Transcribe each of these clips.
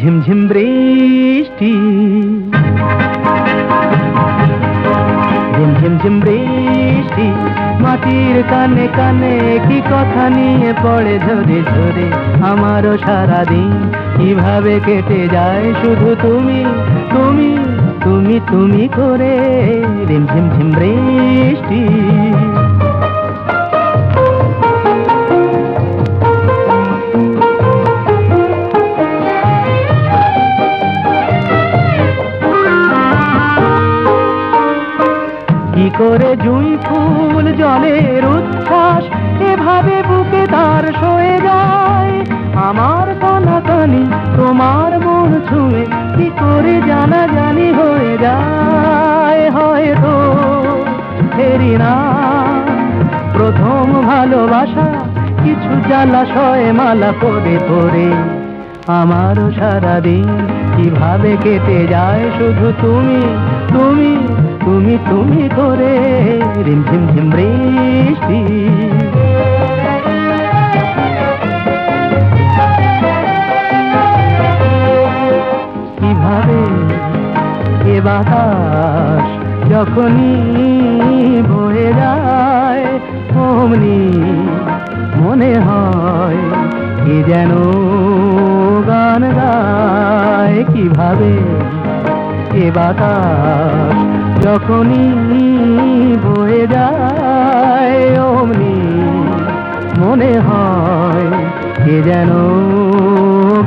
ঝিম ঝিম ঝিম বৃষ্টি। ঝিম ঝিম ঝিম বৃষ্টি, মাটির কানে কানে কি কথা নিয়ে পড়ে ঝরে ঝরে? আমারও সারাদিন কীভাবে কেটে যায় শুধু তুমি তুমি তুমি তুমি করে? রিম ঝিম ঝিম বৃষ্টি। কি করে জুই ফুল জলের উচ্ছ্বাস এভাবে বুকে তার সয়ে যায়? আমার কানি, তোমার মন ছুঁয়ে কি করে জানা জানি হয়ে যায়? হয়তো ফেরি না। প্রথম ভালোবাসা কিছু জ্বালাশয়ে মালা পড়ে পড়ে। আমারও সারাদিন কীভাবে কেটে যায় শুধু তুমি তুমি তুমি করে রিম ঝিম ঝিম বৃষ্টি। কীভাবে এ বাতাস যখনই বয়ে যায়, অমনি মনে হয় কি যেন গান গায়, কীভাবে এ বাতাস, যখনই বয়ে যায় অমনি মনে হয় কে যেন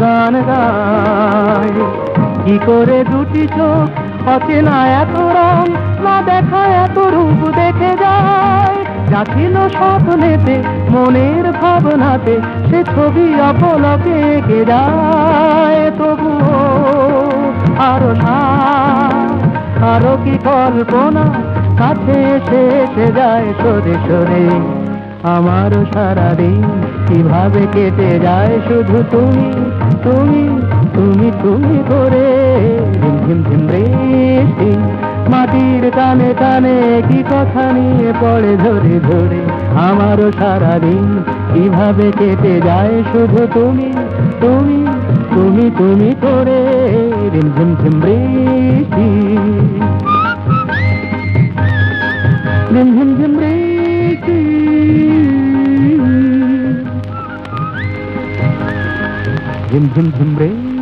গান গায়। কি করে দুটি চোখ অচেনা এত রং, না দেখা এত রূপ দেখে যায়। যা ছিল স্বপ্নেতে, মনের ভাবনাতে, সে ছবি অপলকে এঁকে যায়? তবুও আরও না আরও কি কল্পনা? কাছে এসে এসে যায় সরে সরে। আমারও সারাদিন কীভাবে কেটে যায় শুধু তুমি তুমি তুমি তুমি করে। মাটির কানে কানে কি কথা নিয়ে পড়ে ধরে ধরে। আমারও সারাদিন কীভাবে কেটে যায় শুধু তুমি তুমি তুমি তুমি করে। ঝিম ঝিম ঝিম বৃষ্টি